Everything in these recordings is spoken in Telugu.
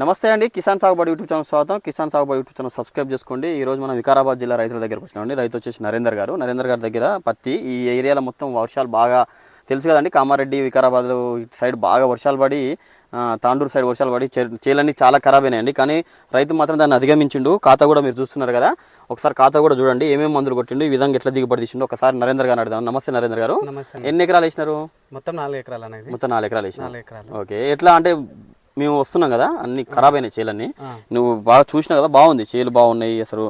నమస్తే అండి. కిసాన్ సాగుబడి యూట్యూబ్ ఛానల్ స్వాగతం. కిసాన్ సాగుబడి యూట్యూబ్ ఛానల్ సబ్స్క్రైబ్ చేసుకోండి. ఈ రోజు మనం వికారాబాద్ జిల్లా రైతుల దగ్గరకు వచ్చినామండి రైతు వచ్చేసి నరేందర్ గారు. నరేందర్ గారి దగ్గర పత్తి ఈ ఏరియాలో మొత్తం వర్షాలు బాగా తెలుసు కదండి. కామారెడ్డి వికారాబాద్ సైడ్ బాగా వర్షాలు పడి తాండూరు సైడ్ వర్షాలు పడి చేలన్నీ చాలా ఖరాబ్ అయినాయండి. కానీ రైతు మాత్రం దాన్ని అధిగమించిండు. ఖాతా కూడా మీరు చూస్తున్నారు కదా. ఒకసారి ఖాతా కూడా చూడండి. ఏమేమి మందులు కొట్టిండు ఈ విధంగా ఎట్లా దిగుబడి తీసిండు ఒకసారి నరేందర్ గారు అడుగుదాం. నమస్తే నరేందర్ గారు. ఎన్ని ఎకరాలు వేసినారు? మొత్తం నాలుగు ఎకరాలు అనేది. మొత్తం నాలుగు ఎకరాలు వేసినారు. ఓకే. ఎట్లా అంటే మేము వస్తున్నాం కదా అన్ని ఖరాబ్ అయినాయి చేలన్నీ. నువ్వు బాగా చూసినావు కదా బాగుంది చేలు బాగున్నాయి అసలు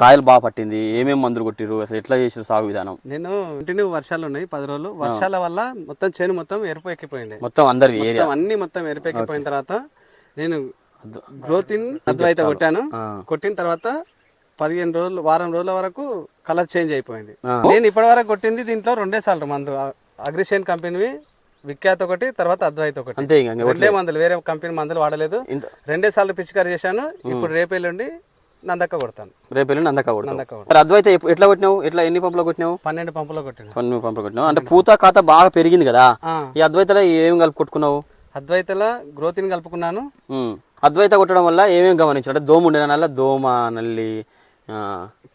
కాయలు బాగా పట్టింది ఏమేమి మందులు కొట్టిరు అసలు ఎట్లా చేసిరు సాగు విధానం? నేను కంటిన్యూ వర్షాలు ఉన్నాయి పది రోజులు. వర్షాల వల్ల మొత్తం చేను మొత్తం ఎరుపు ఎక్కిపోయింది మొత్తం అందరివి ఏరియా. అన్ని మొత్తం ఎరుపు ఎక్కిపోయిన తర్వాత నేను గ్రోత్ ఇన్ అద్వైత కొట్టాను. కొట్టిన తర్వాత పదిహేను రోజులు వారం రోజుల వరకు కలర్ చేంజ్ అయిపోయింది. నేను ఇప్పటి వరకు కొట్టింది దీంట్లో రెండే సార్లు మందు అగ్రిషన్ కంపెనీవి విఖ్యాత ఒకటి తర్వాత అద్వైత ఒకటి. అంతే రెండే మందులు వేరే కంపెనీ మందులు వాడలేదు. రెండే సార్లు పిచికారి చేశాను. ఇప్పుడు రేపెల్లుండి నందక్క కొడతాను. రేపు వెళ్ళి నందక్క కొడతాను. అద్వైత ఎట్లా కొట్టినావు? ఎట్లా ఎన్ని పంపులో కొట్టినావు? పన్నెండు పంపులో కొట్టిన. కొన్ని పంపులు కొట్టినావు. అంటే పూత ఖాతా బాగా పెరిగింది కదా. ఈ అద్వైతలో ఏం కలిపి కొట్టుకున్నావు? అద్వైతల గ్రోతిని కలుపుకున్నాను. అద్వైత కొట్టడం వల్ల ఏమేమి గమనించాడు అంటే దోమ ఉండే నల్ల? దోమ నల్లి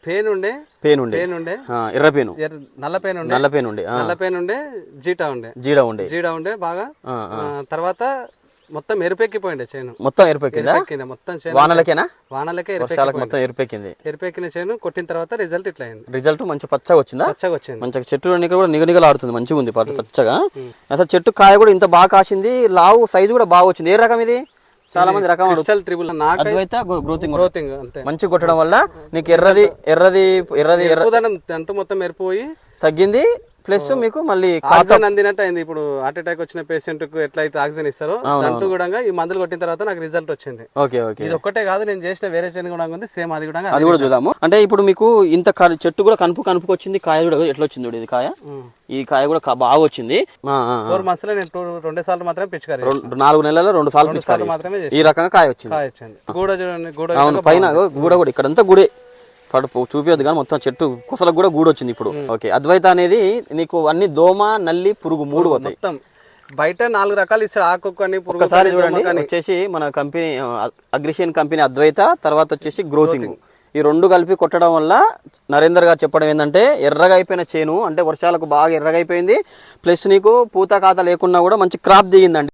పేన్ ఉండే పేను ఉండే పేన్ ఉండే ఎర్ర పేను. నల్ల పేన్ ఉండే నల్ల పేను ఉండే నల్ల పేన్ ఉండే. జీటా ఉండే. జీడ ఉండే జీడా ఉండే బాగా తర్వాత మొత్తం ఎరుపెక్కిపోయిండే చేను. మొత్తం ఎరిపెక్కిందా? మొత్తం చేను. వానలకేనా? వానలకే వర్షాలకు మొత్తం ఎరిపెక్కింది. ఎరుపెక్కిన చేను కొట్టిన తర్వాత రిజల్ట్ ఇట్లా అయింది. రిజల్ట్ మంచి పచ్చగా వచ్చిందా? పచ్చగా వచ్చింది. మంచిగా చెట్టు కూడా నిగనిగలాడుతుంది మంచిగా ఉంది పచ్చ- పచ్చగా. అసలు చెట్టు కాయ కూడా ఇంత బాగా కాసింది లావు సైజు కూడా బాగా వచ్చింది. ఏ రకం ఇది? చాలా మంది రకం క్రిస్టల్ త్రిబుల్ నాకు అద్వైత గ్రోతింగ్ గ్రోతింగ్ అంతే. మంచి కొట్టడం వల్ల నీకు ఎర్రది ఎర్రది ఎర్రది ఎర్ర ఎరుపుదనం అంటూ మొత్తం మెరిపోయి తగ్గింది ప్లస్ మీకు మళ్ళీ ఆక్సిజన్ అందినట్టు అయింది. ఇప్పుడు హార్ట్ అటాక్ వచ్చిన పేషెంట్కు ఎట్లయితే ఆక్సిజన్ ఇస్తారో దాంట్లో కూడా ఈ మందులు కొట్టిన తర్వాత నాకు రిజల్ట్ వచ్చింది. Okay okay. ఇది ఒక్కటే కాదు నేను చేసిన వేరే చేను కూడా ఉంది సేమ్ అది కూడా అది కూడా చూద్దాము. అంటే ఇప్పుడు మీకు ఇంత చెట్టు కూడా కనుపు కనుపుకి వచ్చింది కాయ కూడా ఎట్లా వచ్చింది ఇది కాయ? ఈ కాయ కూడా బాగా వచ్చింది. ఫోర్ మంత్స్లో నేను రెండు సార్లు మాత్రమే పిచ్చుకారు రెండు నాలుగు నెలల్లో రెండు సార్లు మాత్రమే ఈ రకంగా కాయ వచ్చింది. కాయ వచ్చింది. గూడ చూడండి గూడ పైన గూడ కూడా ఇక్కడంతా గుడే. పడుపు చూపించదు కానీ మొత్తం చెట్టు కొసలకు కూడా గూడు వచ్చింది ఇప్పుడు ఓకే అద్వైత అనేది నీకు అన్ని దోమ నల్లి పురుగు మూడు మొత్తం. బయట నాలుగు రకాలు ఇస్తాడు ఆకుకు అని పురుగు ఒకసారి చూడండి వచ్చేసి మన కంపెనీ అగ్రిషియన్ కంపెనీ అద్వైత తర్వాత వచ్చేసి గ్రోతింగ్. ఈ రెండు కలిపి కొట్టడం వల్ల నరేందర్ గారు చెప్పడం ఏంటంటే ఎర్రగా అయిపోయిన చేను అంటే వర్షాలకు బాగా ఎర్రగా అయిపోయింది. ప్లస్ నీకు పూత ఖాతా లేకున్నా కూడా మంచి క్రాప్ దిగిందండి.